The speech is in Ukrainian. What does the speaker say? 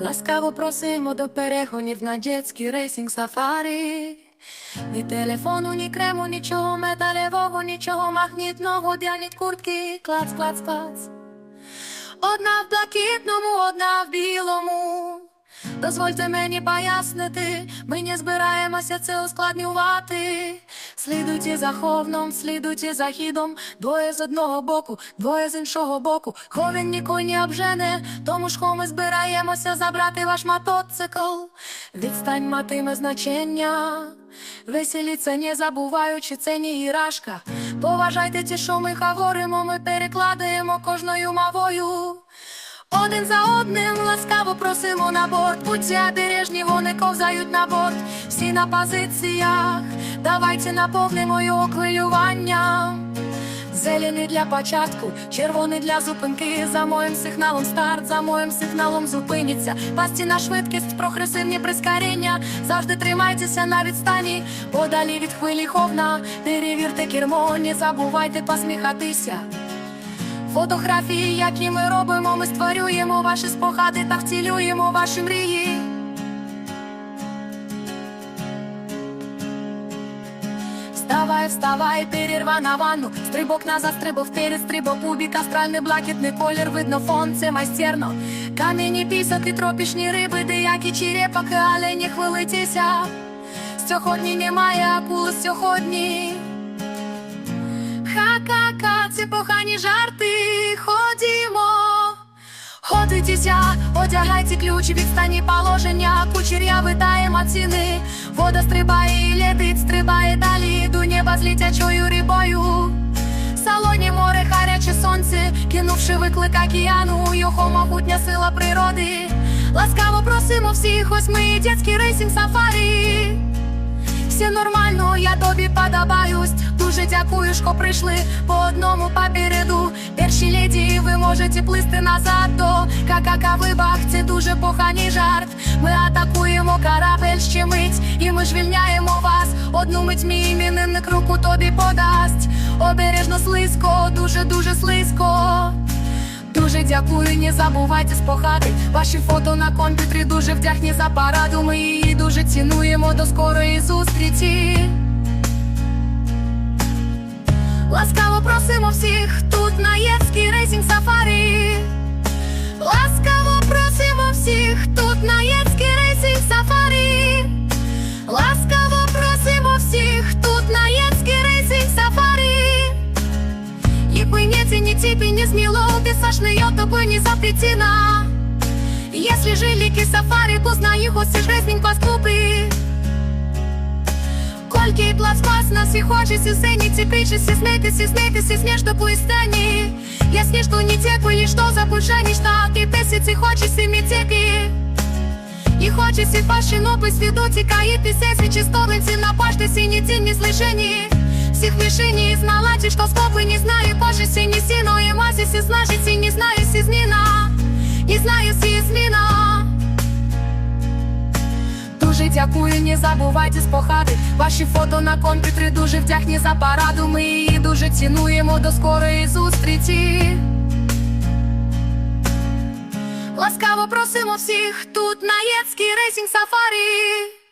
Ласкаво просимо до перегонів на дитський рейсінг сафарі. Ні телефону, ні крему, нічого металевого, нічого магнітного, дяніть куртки, клац, клац, клац. Одна в блакитному. Дозвольте мені пояснити, ми не збираємося це ускладнювати. Слідуйте за ховном, слідуйте за хідом, двоє з одного боку, двоє з іншого боку. Ховін ніколи не обжене, тому ж хо ми збираємося забрати ваш мотоцикл. Відстань матиме значення. Веселіться, не забуваючи, це не іграшка. Поважайте ті, що ми говоримо, ми перекладаємо кожною мовою. Один за одним ласкаво просимо на борт. Будьте обережні, вони ковзають на борт. Всі на позиціях. Давайте наповнимо його хвилюванням. Зелений для початку, червоний для зупинки. За моїм сигналом старт, за моїм сигналом зупиніться. Пасті на швидкість, прогресивні прискорення. Завжди тримайтеся на відстані, подалі від хвилі ховна. Перевірте кермо, не забувайте посміхатися. Фотографії, які ми робимо, ми створюємо ваші спогади та втілюємо ваші мрії. Вставай, вставай, перерва на ванну. Стрибок назад, стрибок вперед, стрибок у бік. Астральний блакитний колір, видно фон, це майстерно. Кам'яні пісок і тропічні риби, деякі черепахи, але не хвилитися. Сьогодні немає акул сьогодні Це погані жарти, ходімо. Ходитеся, одягайте ключі, відстані положення, кучеряви та емоціни. Вода стрибає і летить, стрибає далі, до неба з літячою рибою. Салоні море, гаряче сонце, кинувши виклик океану, його могутня сила природи. Ласкаво просимо всіх, ось ми дитячий рейсінг сафарі. Все нормально, я тобі подобаюсь. Дуже дякую, що прийшли по одному попереду. Перші леді, ви можете плисти назад до какака вибах, це дуже поганий жарт. Ми атакуємо корабель ще мить, і ми звільняємо вас. Одну мить мій іменинник руку тобі подасть. Обережно слизько, дуже дуже слизько. Дуже дякую, не забувайте спохати Ваші фото на комп'ютері дуже вдячні за параду Ми дуже цінуємо до скорої зустрічі. Ласкаво просимо всіх тут на Євський рейсінг сафарі Ласкаво просимо всіх тут на Євський рейсінг сафарі Ласкаво просимо всіх тут на Євський рейсінг сафарі и пыняти ни тебе не смело Ты сошли тобой не запретена Если жилики сафари Познаю гості жизнь поступи Кольки і пластмас нас і хочеться Сеніться, кричися, смейтеся, смейтеся Сніж до пустані Я снежду не теку, що за бужані Що ти песиці, хочеться мітеки І хочеться пашину по світу Тікає пісесі, чи столиці На пашті сині тіні слышені всіх мішені знала, що скопи не знаю, Боже, сі не сіно, і масі сі сі не Дуже дякую, не забувайте спохати. Ваші фото на комп'ютері дуже вдягні за параду. Ми її дуже цінуємо до скорої зустрічі. Ласкаво просимо всіх тут на Єцький рейсінг сафарі